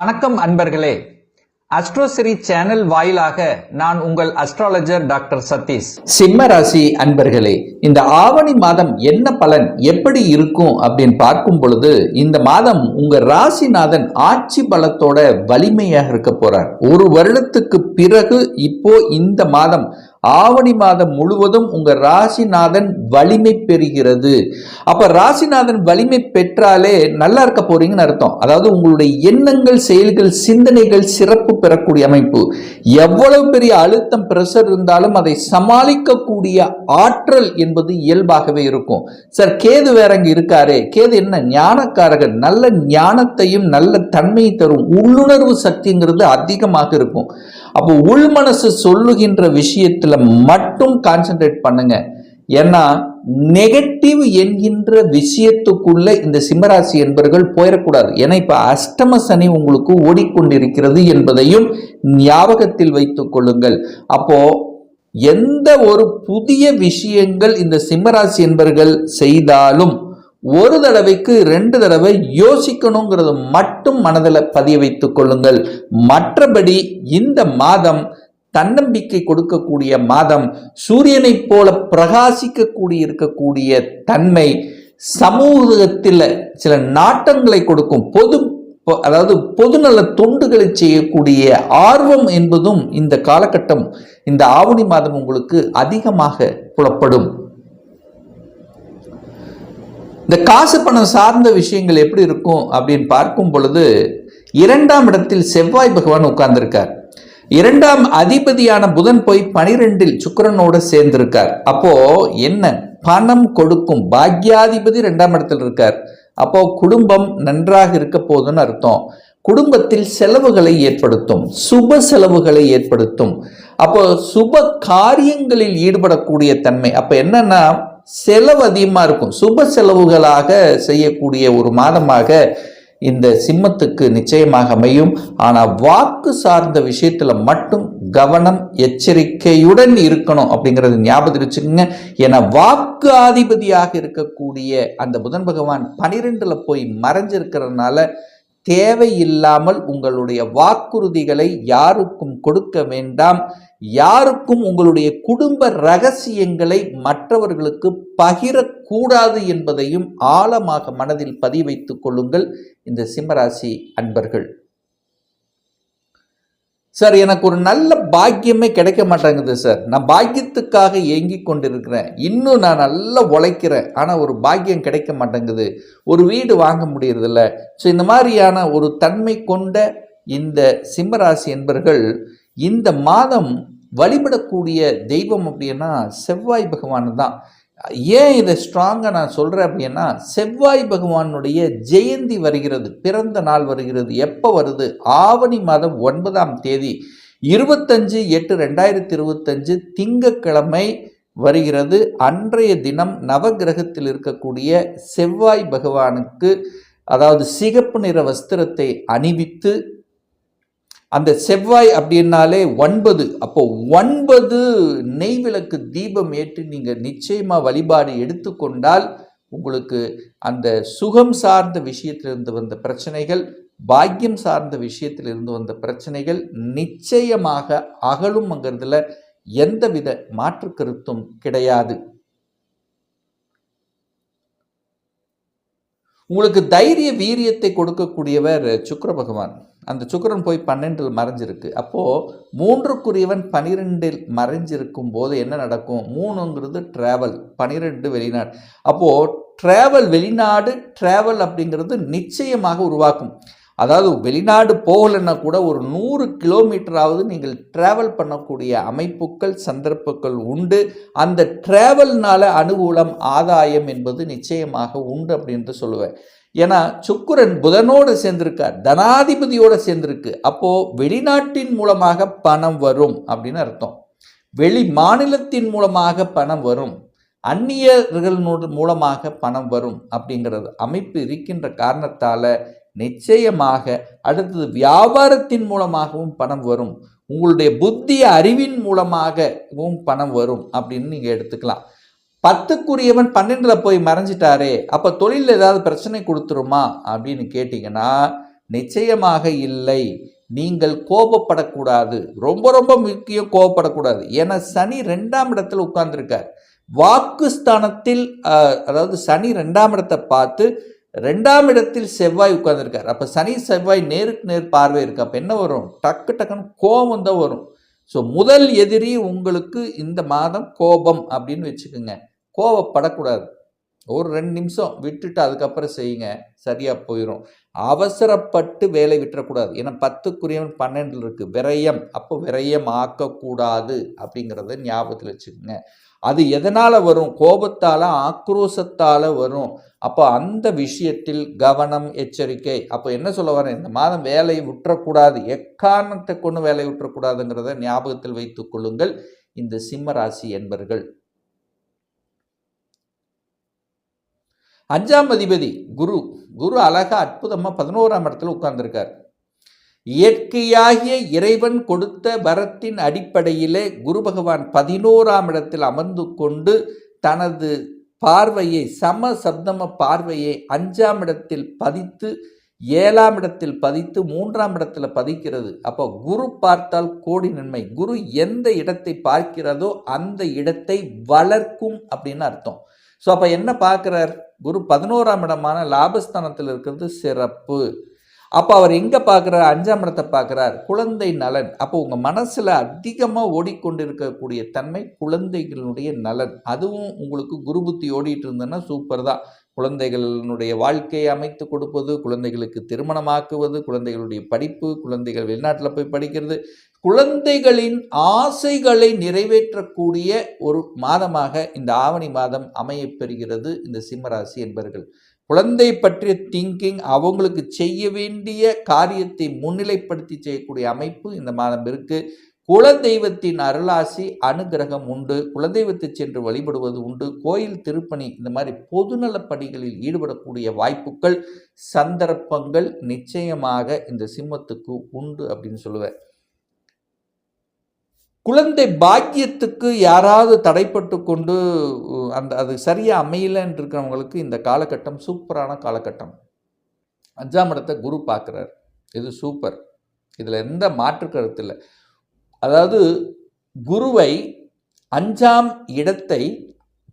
வணக்கம் அன்பர்களே. அஸ்ட்ரோசிரி சேனல் வாயிலாக நான் உங்கள் அஸ்ட்ராலஜர் டாக்டர் சதீஷ். சிம்ம ராசி அன்பர்களே இந்த ஆவணி மாதம் என்ன பலன் எப்படி இருக்கும் அப்படின்னு பார்க்கும் பொழுது இந்த மாதம் உங்க ராசிநாதன் ஆட்சி பலத்தோட வலிமையாக இருக்க போறார். ஒரு வருடத்துக்கு பிறகு இப்போ இந்த மாதம் ஆவணி மாதம் முழுவதும் உங்க ராசிநாதன் வலிமை பெறுகிறது. அப்ப ராசிநாதன் வலிமை பெற்றாலே நல்லா இருக்க போறீங்கன்னு அர்த்தம். அதாவது உங்களுடைய எண்ணங்கள் செயல்கள் சிந்தனைகள் சிறப்பு பெறக்கூடிய அமைப்பு. எவ்வளவு பெரிய அழுத்தம் பிரஷர் இருந்தாலும் அதை சமாளிக்கக்கூடிய ஆற்றல் என்பது இயல்பாகவே இருக்கும். சார் கேது வேற அங்க இருக்காரே. கேது என்ன? ஞானக்காரகன் நல்ல ஞானத்தையும் நல்ல தன்மையை தரும். உள்ளுணர்வு சக்திங்கிறது அதிகமாக இருக்கும். அப்போ உள்மனசு சொல்லுகின்ற விஷயத்தில் மட்டும் கான்சென்ட்ரேட் பண்ணுங்க. ஏன்னா நெகட்டிவ் என்கின்ற விஷயத்துக்குள்ள இந்த சிம்மராசி என்பர்கள் போயிடக்கூடாது ஏன்னா இப்ப அஷ்டம சனி உங்களுக்கு ஓடிக்கொண்டிருக்கிறது என்பதையும் ஞாபகத்தில் வைத்துக் கொள்ளுங்கள். அப்போ எந்த ஒரு புதிய விஷயங்கள் இந்த சிம்மராசி என்பர்கள் செய்தாலும் ஒரு தடவைக்கு ரெண்டு தடவை யோசிக்கணுங்கிறது மட்டும் மனதில் பதிய வைத்துக் கொள்ளுங்கள். மற்றபடி இந்த மாதம் தன்னம்பிக்கை கொடுக்கக்கூடிய மாதம் சூரியனைப் போல பிரகாசிக்கக்கூடிய இருக்கக்கூடிய தன்மை சமூகத்தில் சில நாட்டங்களை கொடுக்கும். பொது அதாவது பொதுநல தொண்டுகளை செய்யக்கூடிய ஆர்வம் என்பதும் இந்த காலகட்டம் இந்த ஆவணி மாதம் உங்களுக்கு அதிகமாக புலப்படும். இந்த காசு பணம் சார்ந்த விஷயங்கள் எப்படி இருக்கும் அப்படின்னு பார்க்கும் பொழுது இரண்டாம் இடத்தில் செவ்வாய் பகவான் உட்கார்ந்திருக்கார். இரண்டாம் அதிபதியான புதன் போய் பனிரெண்டில் சுக்கிரனோட சேர்ந்திருக்கார். அப்போ என்ன? பணம் கொடுக்கும் பாக்யாதிபதி இரண்டாம் இடத்தில் இருக்கார். அப்போ குடும்பம் நன்றாக இருக்க போதுன்னு அர்த்தம். குடும்பத்தில் செலவுகளை ஏற்படுத்தும் சுப செலவுகளை ஏற்படுத்தும். அப்போ சுப காரியங்களில் ஈடுபடக்கூடிய தன்மை. அப்ப என்னன்னா செலவு அதிகமாக இருக்கும். சுப செலவுகளாக செய்யக்கூடிய ஒரு மாதமாக இந்த சிம்மத்துக்கு நிச்சயமாக அமையும். ஆனால் வாக்கு சார்ந்த விஷயத்தில் மட்டும் கவனம் எச்சரிக்கையுடன் இருக்கணும் அப்படிங்கிறது ஞாபகம் வச்சுக்கோங்க. ஏன்னா வாக்கு ஆதிபதியாக இருக்கக்கூடிய அந்த புதன் பகவான் பனிரெண்டில் போய் மறைஞ்சிருக்கிறதுனால தேவையில்லாமல் உங்களுடைய வாக்குறுதிகளை யாருக்கும் கொடுக்க வேண்டாம். யாருக்கும் உங்களுடைய குடும்ப ரகசியங்களை மற்றவர்களுக்கு பகிரக்கூடாது என்பதையும் ஆழமாக மனதில் பதிவைத்துக் கொள்ளுங்கள். இந்த சிம்மராசி அன்பர்கள். சார் எனக்கு ஒரு நல்ல பாக்கியமே கிடைக்க மாட்டேங்குது சார். நான் பாக்கியத்துக்காக ஏங்கி கொண்டிருக்கிறேன். இன்னும் நான் நல்லா உழைக்கிறேன். ஆனால் ஒரு பாக்கியம் கிடைக்க மாட்டேங்குது. ஒரு வீடு வாங்க முடியறதில்ல. ஸோ இந்த மாதிரியான ஒரு தன்மை கொண்ட இந்த சிம்மராசி என்பர்கள் இந்த மாதம் வழிபடக்கூடிய தெய்வம் அப்படின்னா செவ்வாய் பகவான் தான். ஏன் இதை ஸ்ட்ராங்காக நான் சொல்கிறேன் அப்படின்னா செவ்வாய் பகவானுடைய ஜெயந்தி வருகிறது பிறந்த நாள் வருகிறது. எப்போ வருது? ஆவணி மாதம் ஒன்பதாம் தேதி இருபத்தஞ்சு எட்டு ரெண்டாயிரத்தி இருபத்தஞ்சு திங்கக்கிழமை வருகிறது. அன்றைய தினம் நவகிரகத்தில் இருக்கக்கூடிய செவ்வாய் பகவானுக்கு அதாவது சிகப்பு நிற வஸ்திரத்தை அணிவித்து அந்த செவ்வாய் அப்படின்னாலே ஒன்பது. அப்போ ஒன்பது நெய் விளக்கு தீபம் ஏற்றி நீங்கள் நிச்சயமாக வழிபாடு எடுத்துக்கொண்டால் உங்களுக்கு அந்த சுகம் சார்ந்த விஷயத்திலிருந்து வந்த பிரச்சனைகள் பாக்கியம் சார்ந்த விஷயத்திலிருந்து வந்த பிரச்சனைகள் நிச்சயமாக அகலும்ங்கிறதுல எந்தவித மாற்று கருத்தும் கிடையாது. உங்களுக்கு தைரிய வீரியத்தை கொடுக்கக்கூடியவர் சுக்கர பகவான். அந்த சுக்கிரன் போய் பன்னெண்டில் மறைஞ்சிருக்கு. அப்போது மூன்றுக்குரியவன் பனிரெண்டில் மறைஞ்சிருக்கும் போது என்ன நடக்கும்? மூணுங்கிறது ட்ராவல் பனிரெண்டு வெளிநாடு. அப்போது ட்ராவல் வெளிநாடு ட்ராவல் அப்படிங்கிறது நிச்சயமாக உருவாக்கும். அதாவது வெளிநாடு போகலைன்னா கூட ஒரு நூறு கிலோமீட்டராவது நீங்கள் ட்ராவல் பண்ணக்கூடிய அமைப்புகள் சந்தர்ப்பங்கள் உண்டு. அந்த ட்ராவல்னால அனுகூலம் ஆதாயம் என்பது நிச்சயமாக உண்டு அப்படின்ட்டு சொல்லுவேன். ஏன்னா சுக்குரன் புதனோடு சேர்ந்திருக்கார் தனாதிபதியோடு சேர்ந்திருக்கு. அப்போது வெளிநாட்டின் மூலமாக பணம் வரும் அப்படின்னு அர்த்தம். வெளி மாநிலத்தின் மூலமாக பணம் வரும். அந்நியர்கள் மூலமாக பணம் வரும் அப்படிங்கிறது அமைப்பு இருக்கின்ற காரணத்தால் நிச்சயமாக அடுத்தது வியாபாரத்தின் மூலமாகவும் பணம் வரும். உங்களுடைய புத்தி அறிவின் மூலமாகவும் பணம் வரும் அப்படின்னு நீங்கள் எடுத்துக்கலாம். பத்துக்குரியவன் பன்னெண்டில் போய் மறைஞ்சிட்டாரே அப்போ தொழிலில் ஏதாவது பிரச்சனை கொடுத்துருமா? அப்படின்னு கேட்டிங்கன்னா நிச்சயமாக இல்லை. நீங்கள் கோபப்படக்கூடாது. ரொம்ப ரொம்ப முக்கியம் கோபப்படக்கூடாது. ஏன்னா சனி ரெண்டாம் இடத்துல உட்கார்ந்துருக்கார். வாக்குஸ்தானத்தில் அதாவது சனி ரெண்டாம் இடத்தை பார்த்து ரெண்டாம் இடத்தில் செவ்வாய் உட்கார்ந்துருக்கார். அப்போ சனி செவ்வாய் நேருக்கு நேர் பார்வை இருக்கு அப்போ என்ன வரும்? டக்கு டக்குன்னு கோபம் தான் வரும். ஸோ முதல் எதிரி உங்களுக்கு இந்த மாதம் கோபம் அப்படின்னு வச்சுக்கோங்க. கோபப்படக்கூடாது ஒரு ரெண்டு நிமிஷம் விட்டுட்டு அதுக்கப்புறம் செய்யுங்க. சரியாக போயிடும் அவசரப்பட்டு வேலை விட்டுறக்கூடாது. ஏன்னா பத்துக்குரியவன் பன்னெண்டில் இருக்குது விரயம். அப்போ விரயம் ஆக்கக்கூடாது அப்படிங்கிறத ஞாபகத்தில் வச்சுக்கோங்க. அது எதனால் வரும்? கோபத்தால் ஆக்ரோஷத்தால் வரும். அப்போ அந்த விஷயத்தில் கவனம் எச்சரிக்கை. அப்போ என்ன சொல்ல வரேன்? இந்த மாதம் வேலையை விட்டுறக்கூடாது. எக்காரணத்தை கொண்டு வேலையை விட்டுறக்கூடாதுங்கிறத ஞாபகத்தில் வைத்துக் கொள்ளுங்கள். இந்த சிம்மராசி என்பர்கள். அஞ்சாம் அதிபதி குரு. குரு அழகா அற்புதமாக பதினோராம் இடத்துல உட்கார்ந்துருக்கார். இயற்கையாகிய இறைவன் கொடுத்த வரத்தின் அடிப்படையிலே குரு பகவான் பதினோராம் இடத்தில் அமர்ந்து கொண்டு தனது பார்வையை சம சப்தம பார்வையை அஞ்சாம் இடத்தில் பதித்து ஏழாம் இடத்தில் பதித்து மூன்றாம் இடத்துல பதிக்கிறது. அப்போ குரு பார்த்தால் கோடி நன்மை. குரு எந்த இடத்தை பார்க்கிறதோ அந்த இடத்தை வளர்க்கும் அப்படின்னு அர்த்தம். ஸோ அப்போ என்ன பார்க்குறார்? குரு பதினோராம் இடமான லாபஸ்தானத்தில் இருக்கிறது சிறப்பு. அப்போ அவர் எங்கே பார்க்குறார்? அஞ்சாம் இடத்தை பார்க்குறார். குழந்தை நலன். அப்போ உங்கள் மனசில் அதிகமாக ஓடிக்கொண்டிருக்கக்கூடிய தன்மை குழந்தைகளுடைய நலன். அதுவும் உங்களுக்கு குரு புத்தி ஓடிட்டு இருந்ததுன்னா சூப்பர் தான். குழந்தைகளினுடைய வாழ்க்கையை அமைத்து கொடுப்பது குழந்தைகளுக்கு திருமணமாக்குவது குழந்தைகளுடைய படிப்பு குழந்தைகள் வெளிநாட்டில் போய் படிக்கிறது குழந்தைகளின் ஆசைகளை நிறைவேற்றக்கூடிய ஒரு மாதமாக இந்த ஆவணி மாதம் அமையப்பெறுகிறது இந்த சிம்மராசி என்பர்கள். குழந்தை பற்றிய திங்கிங் அவங்களுக்கு செய்ய வேண்டிய காரியத்தை முன்னிலைப்படுத்தி செய்யக்கூடிய அமைப்பு இந்த மாதம் இருக்குது குலதெய்வத்தின் அருளாசி அனுகிரகம் உண்டு. குலதெய்வத்தை சென்று வழிபடுவது உண்டு. கோயில் திருப்பணி இந்த மாதிரி பொதுநலப் பணிகளில் ஈடுபடக்கூடிய வாய்ப்புகள் சந்தர்ப்பங்கள் நிச்சயமாக இந்த சிம்மத்துக்கு உண்டு அப்படின்னு சொல்லுவேன். குழந்தை பாக்கியத்துக்கு யாராவது தடைப்பட்டு கொண்டு அந்த அது சரியாக அமையலன்னு இருக்கிறவங்களுக்கு இந்த காலகட்டம் சூப்பரான காலகட்டம். அஞ்சாம் இடத்தை குரு பார்க்குறார். இது சூப்பர். இதில் எந்த மாற்று கருத்து இல்லை. அதாவது குருவை அஞ்சாம் இடத்தை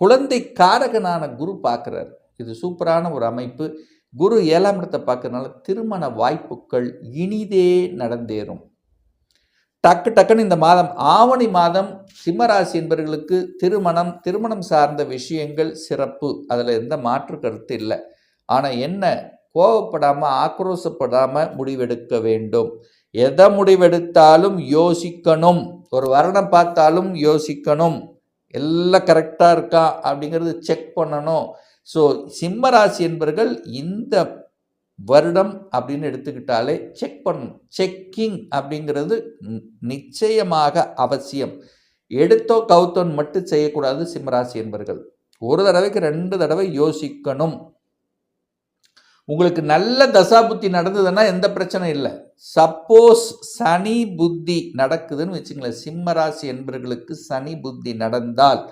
குழந்தை காரகனான குரு பார்க்குறார். இது சூப்பரான ஒரு அமைப்பு. குரு ஏழாம் இடத்தை பார்க்கறதுனால திருமண வாய்ப்புகள் இனிதே நடந்தேறும். டக்கு டக்குன்னு இந்த மாதம் ஆவணி மாதம் சிம்மராசி என்பவர்களுக்கு திருமணம் திருமணம் சார்ந்த விஷயங்கள் சிறப்பு. அதில் எந்த மாற்று கருத்து இல்லை. ஆனால் என்ன கோவப்படாமல் ஆக்ரோஷப்படாமல் முடிவெடுக்க வேண்டும். எதை முடிவெடுத்தாலும் யோசிக்கணும். ஒரு வருடம் பார்த்தாலும் யோசிக்கணும். எல்லாம் கரெக்டாக இருக்கா அப்படிங்கிறது செக் பண்ணணும். ஸோ சிம்மராசி என்பவர்கள் இந்த வருடம் அப்படின்னு எடுத்துக்கிட்டாலே செக் பண்ணணும் செக்கிங் அப்படிங்கிறது நிச்சயமாக அவசியம். எடுத்தோ கவுத்தோன்னு மட்டும் செய்யக்கூடாது சிம்மராசி என்பர்கள். ஒரு தடவைக்கு ரெண்டு தடவை யோசிக்கணும். உங்களுக்கு நல்ல தசாபுத்தி நடந்ததுன்னா எந்த பிரச்சனையும் இல்லை. சப்போஸ் சனி புத்தி நடக்குதுன்னு வச்சுங்களேன். சிம்மராசி என்பவர்களுக்கு சனி புத்தி நடந்தால்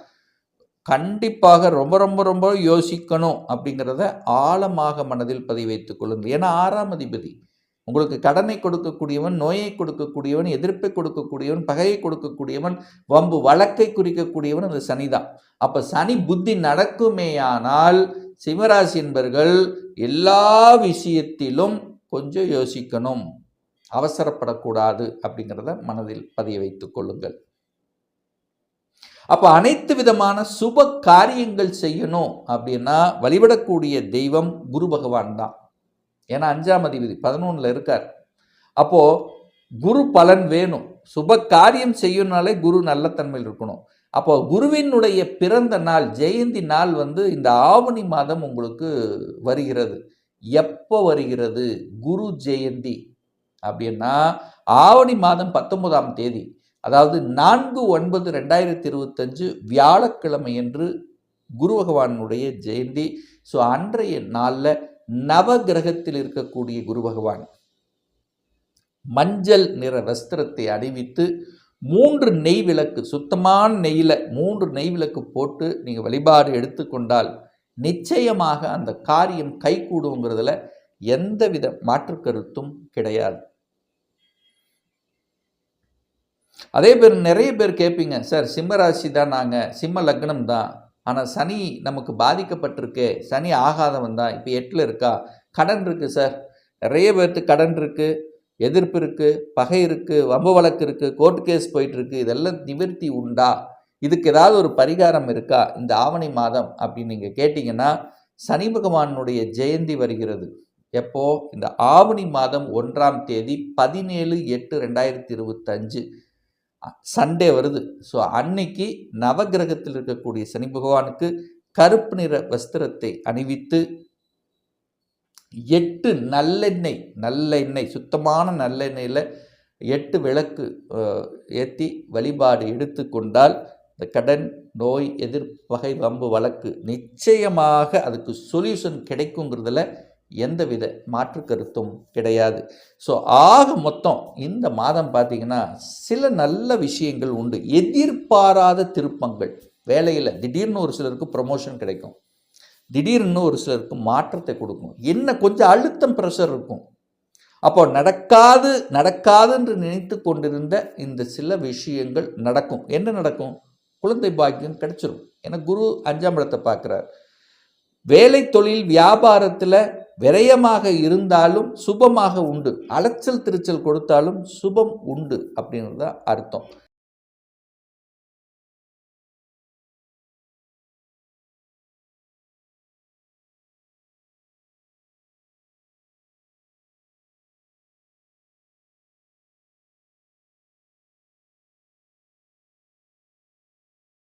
கண்டிப்பாக ரொம்ப ரொம்ப ரொம்ப யோசிக்கணும் அப்படிங்கிறத ஆழமாக மனதில் பதிவு வைத்துக் கொள்ளுங்கள். ஏன்னா ஆறாம் அதிபதி உங்களுக்கு கடனை கொடுக்கக்கூடியவன் நோயை கொடுக்கக்கூடியவன் எதிர்ப்பை கொடுக்கக்கூடியவன் பகையை கொடுக்கக்கூடியவன் வம்பு வழக்கை குறிக்கக்கூடியவன் அந்த சனிதான் அப்போ சனி புத்தி நடக்குமேயானால் சிவராசி என்பர்கள் எல்லா விஷயத்திலும் கொஞ்சம் யோசிக்கணும். அவசரப்படக்கூடாது அப்படிங்கிறத மனதில் பதிய வைத்துக் கொள்ளுங்கள். அப்போ அனைத்து விதமான சுப காரியங்கள் செய்யணும் அப்படின்னா வழிபடக்கூடிய தெய்வம் குரு பகவான் தான். ஏன்னா அஞ்சாம் அதிபதி பதினொன்றில் இருக்கார். அப்போது குரு பலன் வேணும். சுப காரியம் செய்யணுனாலே குரு நல்ல தன்மையில் இருக்கணும். அப்போ குருவினுடைய பிறந்த நாள் ஜெயந்தி நாள் வந்து இந்த ஆவணி மாதம் உங்களுக்கு வருகிறது. எப்போ வருகிறது? குரு ஜெயந்தி. அப்படின்னா ஆவணி மாதம் பத்தொன்பதாம் தேதி. அதாவது நான்கு ஒன்பது ரெண்டாயிரத்தி இருபத்தஞ்சு வியாழக்கிழமையன்று குரு பகவானுடைய ஜெயந்தி. ஸோ அன்றைய நாளில் நவகிரகத்தில் இருக்கக்கூடிய குரு பகவான் மஞ்சள் நிற வஸ்திரத்தை அணிவித்து மூன்று நெய் விளக்கு சுத்தமான நெய்யில் மூன்று நெய் விளக்கு போட்டு நீங்கள் வழிபாடு எடுத்துக்கொண்டால் நிச்சயமாக அந்த காரியம் கைகூடுங்கிறதுல எந்தவித மாற்று கருத்தும் கிடையாது. அதே பேர் நிறைய பேர் கேட்பீங்க சார் சிம்ம ராசி தான் நாங்கள் சிம்ம லக்னம் தான். ஆனால் சனி நமக்கு பாதிக்கப்பட்டிருக்கே சனி ஆகாதவன் தான் இப்போ எட்டில் இருக்கா? கடன் இருக்குது சார். நிறைய பேர்த்து கடன் இருக்குது எதிர்ப்பு இருக்குது பகை இருக்குது வம்பு வழக்கு இருக்குது கோர்ட் கேஸ் போயிட்டுருக்கு இதெல்லாம் நிவர்த்தி உண்டா? இதுக்கு ஏதாவது ஒரு பரிகாரம் இருக்கா? இந்த ஆவணி மாதம் அப்படின்னு நீங்கள் கேட்டிங்கன்னா சனி பகவானுடைய ஜெயந்தி வருகிறது. எப்போ? இந்த ஆவணி மாதம் ஒன்றாம் தேதி பதினேழு எட்டு ரெண்டாயிரத்தி இருபத்தஞ்சு. சண்டே வருது. ஸோ அன்னைக்கு நவகிரகத்தில் இருக்கக்கூடிய சனி பகவானுக்கு கருப்பு நிற வஸ்திரத்தை அணிவித்து எட்டு நல்லெண்ணெய் நல்லெண்ணெய் சுத்தமான நல்லெண்ணெயில் எட்டு விளக்கு ஏற்றி வழிபாடு எடுத்துக்கொண்டால் இந்த கடன் நோய் எதிர்ப்பகை வம்பு வழக்கு நிச்சயமாக அதுக்கு சொல்யூஷன் கிடைக்குங்கிறதுல எந்தவித மாற்று கருத்தும் கிடையாது. ஸோ ஆக மொத்தம் இந்த மாதம் பார்த்தீங்கன்னா சில நல்ல விஷயங்கள் உண்டு. எதிர்பாராத திருப்பங்கள். வேலையில் திடீர்னு ஒரு சிலருக்கு ப்ரமோஷன் கிடைக்கும். திடீர்னு ஒரு சிலருக்கு மாற்றத்தை கொடுக்கும். என்ன கொஞ்சம் அழுத்தம் ப்ரெஷர் இருக்கும். அப்போ நடக்காது நடக்காது என்று நினைத்து கொண்டிருந்த இந்த சில விஷயங்கள் நடக்கும். என்ன நடக்கும்? குழந்தை பாக்கியம் கிடைச்சிரும். ஏன்னா குரு அஞ்சாம் இடத்தை பார்க்குறார். வேலை தொழில் வியாபாரத்தில் விரயமாக இருந்தாலும் சுபமாக உண்டு. அலைச்சல் திருச்சல் கொடுத்தாலும் சுபம் உண்டு அப்படின்றது தான் அர்த்தம்.